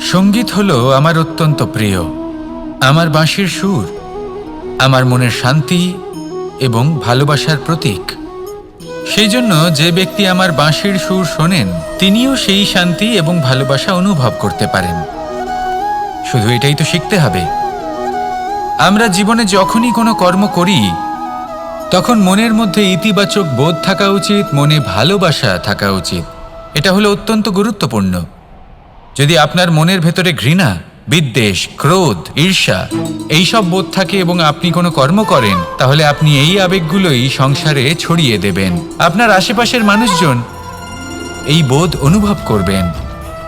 সংগীত হলো আমার অত্যন্ত প্রিয়, আমার বাঁশির সুর, আমার মনের শান্তি এবং ভালোবাসার প্রতীক। সেই জন্য যে ব্যক্তি আমার বাঁশির সুর শোনেন, তিনিও সেই শান্তি এবং ভালোবাসা অনুভব করতে পারেন। শুধু এটাই তো শিখতে হবে। আমরা জীবনে যখনই কোনো কর্ম করি, তখন মনের মধ্যে ইতিবাচক বোধ থাকা উচিত, মনে ভালোবাসা থাকা উচিত। এটা হলো অত্যন্ত গুরুত্বপূর্ণ। যদি আপনার মনের ভেতরে ঘৃণা, বিদ্বেষ, ক্রোধ, ঈর্ষা, এইসব বোধ থাকে এবং আপনি কোনো কর্ম করেন, তাহলে আপনি এই আবেগগুলোই সংসারে ছড়িয়ে দেবেন। আপনার আশেপাশের মানুষজন এই বোধ অনুভব করবেন,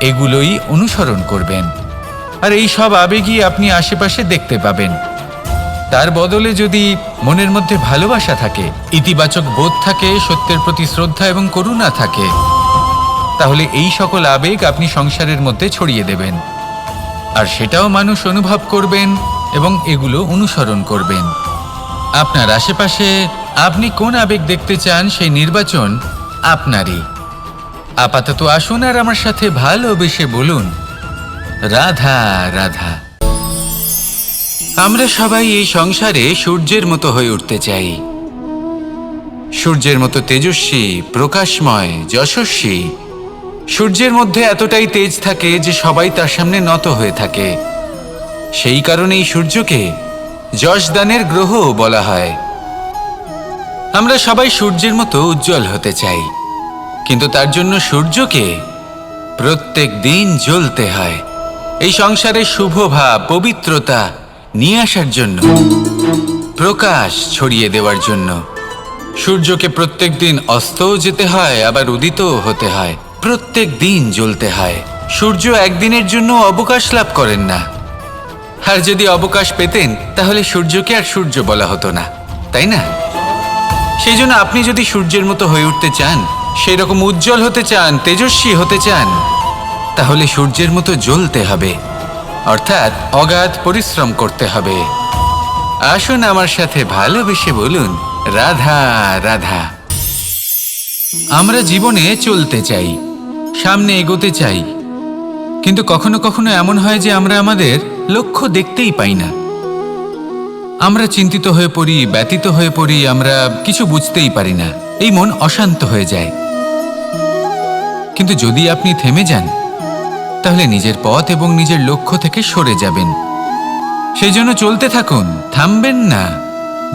এগুলোই অনুসরণ করবেন। আর এই সব আবেগই আপনি আশেপাশে দেখতে পাবেন। তার বদলে যদি মনের মধ্যে ভালোবাসা থাকে, ইতিবাচক বোধ থাকে, সত্যের প্রতি শ্রদ্ধা এবং করুণা থাকে, তাহলে এই সকল আবেগ আপনি সংসারের মধ্যে ছড়িয়ে দেবেন। আর সেটাও মানুষ অনুভব করবেন এবং এগুলো অনুসরণ করবেন। আপনার আশেপাশে আপনি কোন আবেগ দেখতে চান, সেই নির্বাচন আপনারই। আপাতত আসুন আর আমার সাথে ভালোবেসে বলুন রাধা রাধা। আমরা সবাই এই সংসারে সূর্যের মতো হয়ে উঠতে চাই। সূর্যের মতো তেজস্বী, প্রকাশময়, যশস্বী। সূর্যের মধ্যে এতটাই তেজ থাকে যে সবাই তার সামনে নত হয়ে থাকে। সেই কারণেই সূর্যকে যশদানের গ্রহ বলা হয়। আমরা সবাই সূর্যের মতো উজ্জ্বল হতে চাই। কিন্তু তার জন্য সূর্যকে প্রত্যেক দিন জ্বলতে হয়। এই সংসারে শুভ ভাব, পবিত্রতা নিয়ে আসার জন্য, প্রকাশ ছড়িয়ে দেওয়ার জন্য। সূর্যকে প্রত্যেক দিন অস্তও যেতে হয়, আবার উদিতও হতে হয়। প্রত্যেক দিন জ্বলতে হয়। সূর্য একদিনের জন্য অবকাশ লাভ করেন না। আর যদি অবকাশ পেতেন, তাহলে সূর্যকে আর সূর্য বলা হতো না, তাই না? সেই জন্য আপনি যদি সূর্যের মতো হয়ে উঠতে চান, সেই রকম উজ্জ্বল হতে চান, তেজস্বী হতে চান তাহলে সূর্যের মতো জ্বলতে হবে। অর্থাৎ অগাধ পরিশ্রম করতে হবে। আসুন আমার সাথে ভালোবেসে বলুন, রাধা রাধা। আমরা জীবনে চলতে চাই, সামনে এগোতে চাই। কিন্তু কখনো কখনো এমন হয় যে আমরা আমাদের লক্ষ্য দেখতেই পাই না। আমরা চিন্তিত হয়ে পড়ি ব্যতীত হয়ে পড়ি, আমরা কিছু বুঝতেই পারি না। এই মন অশান্ত হয়ে যায়। কিন্তু যদি আপনি থেমে যান তাহলে নিজের পথ এবং নিজের লক্ষ্য থেকে সরে যাবেন। সেই জন্য চলতে থাকুন, থামবেন না।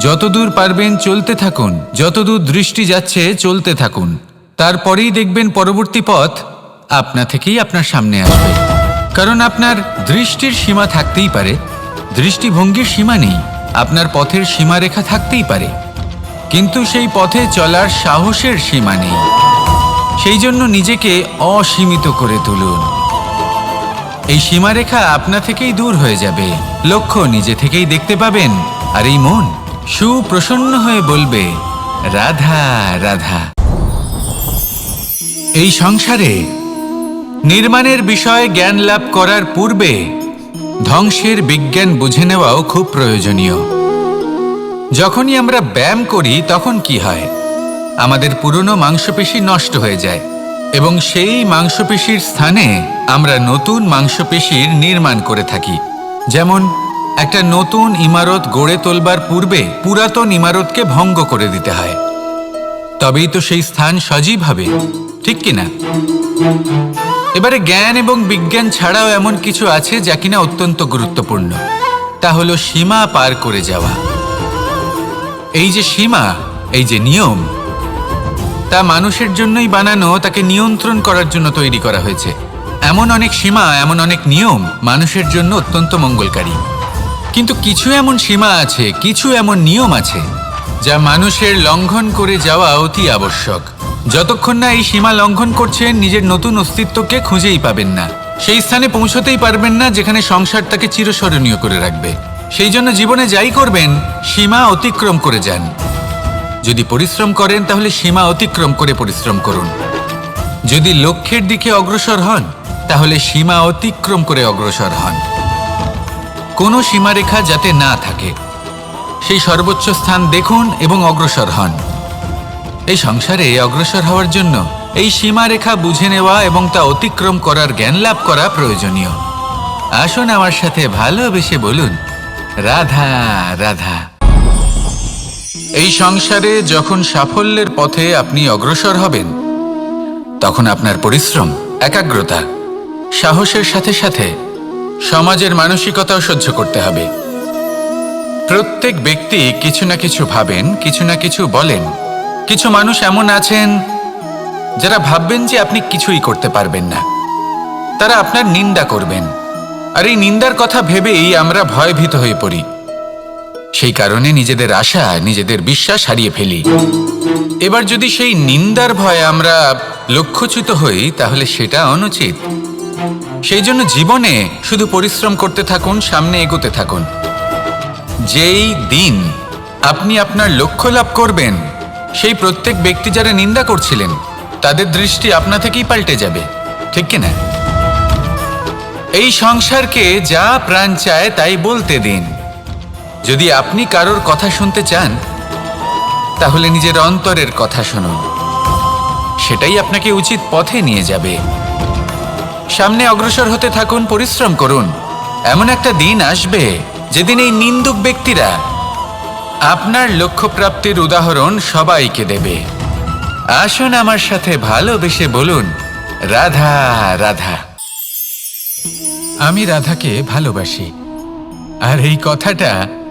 যতদূর পারবেন চলতে থাকুন, যতদূর দৃষ্টি যাচ্ছে চলতে থাকুন। তারপরেই দেখবেন পরবর্তী পথ আপনা থেকেই আপনার সামনে আসবে। কারণ আপনার দৃষ্টির সীমা থাকতেই পারে, দৃষ্টিভঙ্গির সীমা নেই, আপনার পথের সীমারেখা থাকতেই পারে। কিন্তু সেই পথে চলার সাহসের সীমা নেই। সেই জন্য নিজেকে অসীমিত করে তুলুন। এই সীমারেখা আপনা থেকেই দূর হয়ে যাবে। লক্ষ্য নিজে থেকেই দেখতে পাবেন, আর এই মন সুপ্রসন্ন হয়ে বলবে, রাধা রাধা। এই সংসারে নির্মাণের বিষয়ে জ্ঞান লাভ করার পূর্বে ধ্বংসের বিজ্ঞান বুঝে নেওয়াও খুব প্রয়োজনীয়। যখনই আমরা ব্যায়াম করি, তখন কি হয়? আমাদের পুরনো মাংসপেশি নষ্ট হয়ে যায়। এবং সেই মাংসপেশির স্থানে আমরা নতুন মাংসপেশির নির্মাণ করে থাকি। যেমন, একটা নতুন ইমারত গড়ে তোলবার পূর্বে পুরাতন ইমারতকে ভঙ্গ করে দিতে হয়। তবেই তো সেই স্থান সজীব হবে, ঠিক কিনা এবারে জ্ঞান এবং বিজ্ঞান ছাড়াও এমন কিছু আছে যা কিনা অত্যন্ত গুরুত্বপূর্ণ। তা হলো সীমা পার করে যাওয়া। এই যে সীমা, এই যে নিয়ম তা মানুষের জন্যই বানানো, তাকে নিয়ন্ত্রণ করার জন্য তৈরি করা হয়েছে। এমন অনেক সীমা, এমন অনেক নিয়ম মানুষের জন্য অত্যন্ত মঙ্গলকারী। কিন্তু কিছু এমন সীমা আছে, কিছু এমন নিয়ম আছে, যা মানুষের লঙ্ঘন করে যাওয়া অতি আবশ্যক। যতক্ষণ না এই সীমা লঙ্ঘন করছেন নিজের নতুন অস্তিত্বকে খুঁজেই পাবেন না। সেই স্থানে পৌঁছতেই পারবেন না যেখানে সংসার তাকে চিরস্মরণীয় করে রাখবে। সেই জন্য জীবনে যাই করবেন, সীমা অতিক্রম করে যান। যদি পরিশ্রম করেন, তাহলে সীমা অতিক্রম করে পরিশ্রম করুন। যদি লক্ষ্যের দিকে অগ্রসর হন, তাহলে সীমা অতিক্রম করে অগ্রসর হন। কোনো সীমারেখা যাতে না থাকে, সেই সর্বোচ্চ স্থান দেখুন এবং অগ্রসর হন। এই সংসারে অগ্রসর হওয়ার জন্য এই সীমারেখা বুঝে নেওয়া এবং তা অতিক্রম করার জ্ঞান লাভ করা প্রয়োজনীয়। আসুন আমার সাথে ভালোবেসে বলুন, রাধা রাধা। এই সংসারে যখন সাফল্যের পথে আপনি অগ্রসর হবেন, তখন আপনার পরিশ্রম, একাগ্রতা, সাহসের সাথে সাথে সমাজের মানসিকতাও সহ্য করতে হবে। প্রত্যেক ব্যক্তি কিছু না কিছু ভাবেন, কিছু না কিছু বলেন। কিছু মানুষ এমন আছেন, যারা ভাববেন যে আপনি কিছুই করতে পারবেন না। তারা আপনার নিন্দা করবেন। আর এই নিন্দার কথা ভেবেই আমরা ভয়ভীত হয়ে পড়ি। সেই কারণে নিজেদের আশা, নিজেদের বিশ্বাস হারিয়ে ফেলি। এবার যদি সেই নিন্দার ভয়ে আমরা লক্ষ্যচ্যুত হই, তাহলে সেটা অনুচিত। সেই জন্য জীবনে শুধু পরিশ্রম করতে থাকুন, সামনে এগোতে থাকুন। যেই দিন আপনি আপনার লক্ষ্য লাভ করবেন, সেই প্রত্যেক ব্যক্তি যারা নিন্দা করছিলেন, তাদের দৃষ্টি আপনা থেকেই পাল্টে যাবে। ঠিক কিনা? এই সংসারকে যা প্রাণ চায়, তাই বলতে দিন। যদি আপনি কারোর কথা শুনতে চান, তাহলে নিজের অন্তরের কথা শুনুন। সেটাই আপনাকে উচিত পথে নিয়ে যাবে। সামনে অগ্রসর হতে থাকুন, পরিশ্রম করুন। এমন একটা দিন আসবে যেদিন এই নিন্দুক ব্যক্তিরা আপনার লক্ষ্যপ্রাপ্তির উদাহরণ সবাইকে দেবে। আসুন আমার সাথে ভালোবেসে বলুন, রাধা রাধা। আমি রাধাকে ভালোবাসি। আর এই কথাটা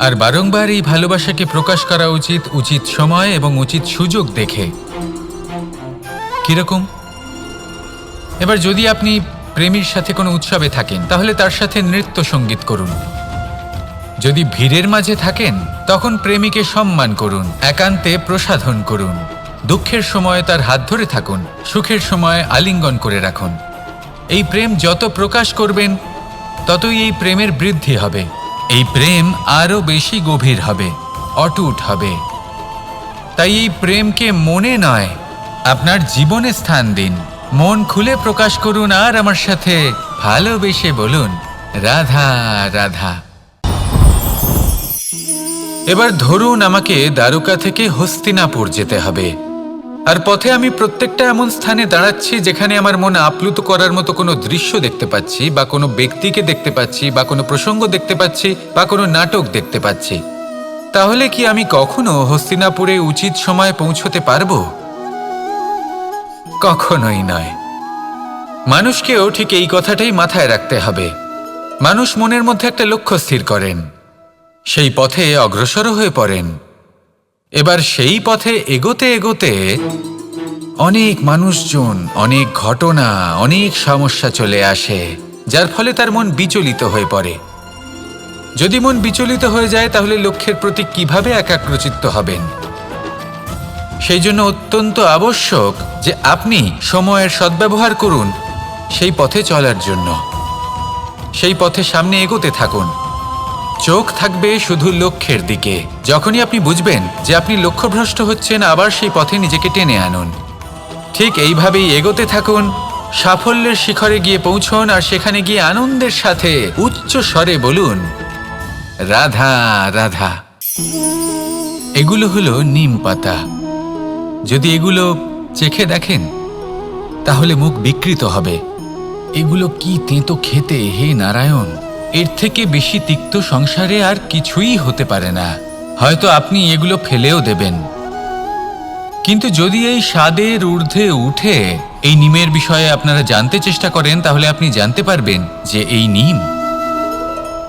আর বারংবার এই ভালোবাসাকে প্রকাশ করা উচিত উচিত সময় এবং উচিত সুযোগ দেখে। কীরকম? এবার যদি আপনি প্রেমীর সাথে কোনো উৎসবে থাকেন, তাহলে তার সাথে নৃত্য সংগীত করুন। যদি ভিড়ের মাঝে থাকেন, তখন প্রেমীকে সম্মান করুন, একান্তে প্রসাধন করুন। দুঃখের সময় তার হাত ধরে থাকুন, সুখের সময় আলিঙ্গন করে রাখুন। এই প্রেম যত প্রকাশ করবেন, ততই এই প্রেমের বৃদ্ধি হবে। এই প্রেম আরও বেশি গভীর হবে, অটুট হবে। তাই এই প্রেমকে মনে নয়, আপনার জীবনে স্থান দিন। মন খুলে প্রকাশ করুন আর আমার সাথে ভালোবেসে বলুন, রাধা রাধা। এবার ধরুন আমাকে দ্বারকা থেকে হস্তিনাপুর যেতে হবে। আর পথে আমি প্রত্যেকটা এমন স্থানে দাঁড়াচ্ছি যেখানে আমার মন আপ্লুত করার মতো কোনো দৃশ্য দেখতে পাচ্ছি, বা কোনো ব্যক্তিকে দেখতে পাচ্ছি, বা কোনো প্রসঙ্গ দেখতে পাচ্ছি, বা কোনো নাটক দেখতে পাচ্ছি। তাহলে কি আমি কখনো হস্তিনাপুরে উচিত সময়ে পৌঁছতে পারব? কখনোই নয়। মানুষকেও ঠিক এই কথাটাই মাথায় রাখতে হবে। মানুষ মনের মধ্যে একটা লক্ষ্য স্থির করেন। সেই পথে অগ্রসর হয়ে পড়েন। এবার সেই পথে এগোতে এগোতে অনেক মানুষজন, অনেক ঘটনা, অনেক সমস্যা চলে আসে, যার ফলে তার মন বিচলিত হয়ে পড়ে। যদি মন বিচলিত হয়ে যায়, তাহলে লক্ষ্যের প্রতি কীভাবে একাগ্রচিত্ত হবেন? সেই জন্য অত্যন্ত আবশ্যক যে আপনি সময়ের সদ্ব্যবহার করুন সেই পথে চলার জন্য। সেই পথে সামনে এগোতে থাকুন। চোখ থাকবে শুধু লক্ষ্যের দিকে। যখনই আপনি বুঝবেন যে আপনি লক্ষ্যভ্রষ্ট হচ্ছেন, আবার সেই পথে নিজেকে টেনে আনুন। ঠিক এইভাবেই এগোতে থাকুন, সাফল্যের শিখরে গিয়ে পৌঁছন, আর সেখানে গিয়ে আনন্দের সাথে উচ্চ স্বরে বলুন, রাধা রাধা। এগুলো হলো নিম পাতা। যদি এগুলো চেখে দেখেন, তাহলে মুখ বিকৃত হবে। এগুলো কি তেঁতো খেতে, হে নারায়ণ? এর থেকে বেশি তিক্ত সংসারে আর কিছুই হতে পারে না। হয়তো আপনি এগুলো ফেলেও দেবেন। কিন্তু যদি এই স্বাদের ঊর্ধ্বে উঠে এই নিমের বিষয়ে আপনারা জানতে চেষ্টা করেন, তাহলে আপনি জানতে পারবেন যে এই নিম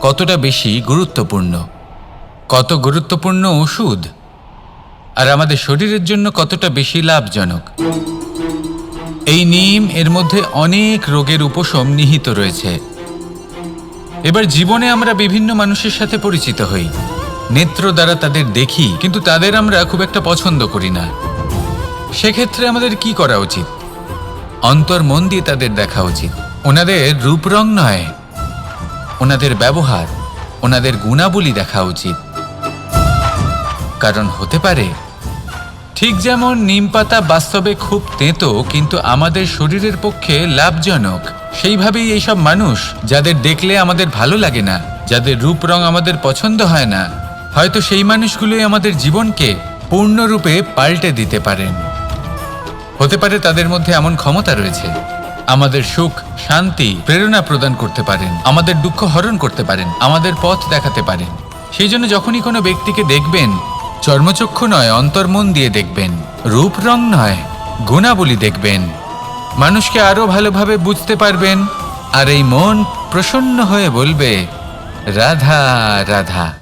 কতটা বেশি গুরুত্বপূর্ণ। কত গুরুত্বপূর্ণ ওষুধ? আর আমাদের শরীরের জন্য কতটা বেশি লাভজনক? এই নিম এর মধ্যে অনেক রোগের উপশম নিহিত রয়েছে। এবার জীবনে আমরা বিভিন্ন মানুষের সাথে পরিচিত হই। নেত্র দ্বারা তাদের দেখি, কিন্তু তাদের আমরা খুব একটা পছন্দ করি না। সেক্ষেত্রে আমাদের কি করা উচিত? অন্তর মন দিয়ে তাদের দেখা উচিত। ওনাদের রূপ রং নয়। ওনাদের ব্যবহার, ওনাদের গুণাবলী দেখা উচিত। কারণ হতে পারে ঠিক যেমন নিম পাতা বাস্তবে খুব তেঁতো, কিন্তু আমাদের শরীরের পক্ষে লাভজনক। সেইভাবেই এইসব মানুষ, যাদের দেখলে আমাদের ভালো লাগে না, যাদের রূপ রং আমাদের পছন্দ হয় না, হয়তো সেই মানুষগুলোই আমাদের জীবনকে পূর্ণরূপে পাল্টে দিতে পারেন। হতে পারে তাদের মধ্যে এমন ক্ষমতা রয়েছে। আমাদের সুখ, শান্তি, প্রেরণা প্রদান করতে পারেন। আমাদের দুঃখ হরণ করতে পারেন। আমাদের পথ দেখাতে পারেন। সেই জন্য যখনই কোনো ব্যক্তিকে দেখবেন চর্মচক্ষু নয়, অন্তর্মন দিয়ে দেখবেন। রূপ রং নয়, গুণাবলী দেখবেন। মানুষকে আরও ভালোভাবে বুঝতে পারবেন। আর এই মন প্রসন্ন হয়ে বলবে, রাধা রাধা।